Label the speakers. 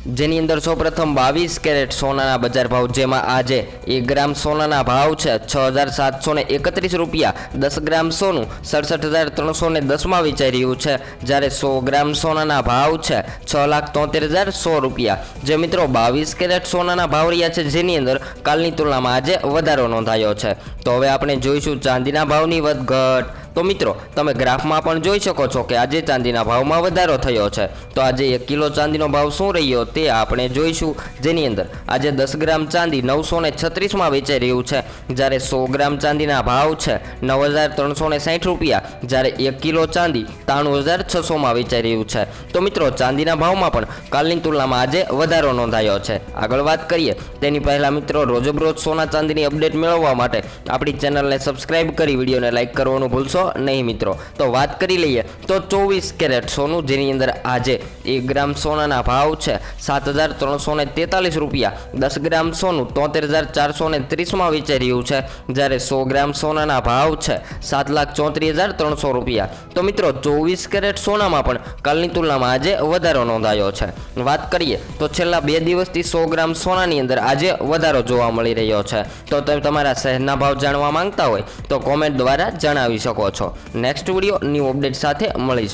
Speaker 1: જેની અંદર સૌપ્રથમ બાવીસ કેરેટ સોનાના બજાર ભાવ, જેમાં આજે એક ગ્રામ સોનાના ભાવ છે છ હજાર સાતસો ને એકત્રીસ રૂપિયા, દસ ગ્રામ સોનું સડસઠ હજાર ત્રણસો ને દસમાં વેચાઈ રહ્યું છે. જ્યારે સો ગ્રામ સોનાના ભાવ છે છ લાખ તોતેર હજાર સો રૂપિયા. જે મિત્રો બાવીસ કેરેટ સોનાના ભાવ રહ્યા છે, જેની અંદર કાલની તુલનામાં આજે વધારો નોંધાયો છે. તો હવે આપણે જોઈશું ચાંદીના ભાવની વધઘટ. તો મિત્રો, તમે ગ્રાફમાં પણ જોઈ શકો છો કે આજે ચાંદીના ભાવમાં વધારો થયો છે. તો આજે એક કિલો ચાંદીનો ભાવ શું રહ્યો તે આપણે જોઈશું. જેની અંદર આજે દસ ગ્રામ ચાંદી નવસો ને છત્રીસમાં વેચાઈ રહ્યું છે. જ્યારે સો ગ્રામ ચાંદીના ભાવ છે નવ હજાર ત્રણસો ને સાઠ રૂપિયા. જ્યારે એક કિલો ચાંદી ત્રાણું હજાર છસોમાં વેચાઈ રહ્યું છે. તો મિત્રો, ચાંદીના ભાવમાં પણ કાલની તુલનામાં આજે વધારો નોંધાયો છે. આગળ વાત કરીએ, તેની પહેલાં મિત્રો, રોજબરોજ સોના ચાંદીની અપડેટ મેળવવા માટે આપણી ચેનલને સબસ્ક્રાઇબ કરી વિડીયોને લાઇક કરવાનું ભૂલશો નહીં મિત્રો. તો વાત કરી લઈએ, તો ચોવીસ કેરેટ સોનું, જેની અંદર આજે એક ગ્રામ સોનાના ભાવ છે સાત હજાર ત્રણસો તેતાલીસ રૂપિયા. દસ ગ્રામ સોનું તોતેર હજાર ચારસો ને ત્રીસમાં વેચાઈ રહ્યું છે. જ્યારે સો ગ્રામ સોનાના ભાવ છે સાત લાખ ચોત્રીસ હજાર ત્રણસો રૂપિયા. તો મિત્રો, ચોવીસ કેરેટ સોનામાં પણ કાલની તુલનામાં આજે વધારો નોંધાયો છે. વાત કરીએ તો છેલ્લા બે દિવસથી સો ગ્રામ સોનાની અંદર આજે વધારો જોવા મળી રહ્યો છે. તો તમે તમારા શહેરના ભાવ જાણવા માંગતા હોય તો કોમેન્ટ દ્વારા જણાવી શકો છો. નેક્સ્ટ વીડિયો ન્યૂ અપડેટ સાથે મળીશું.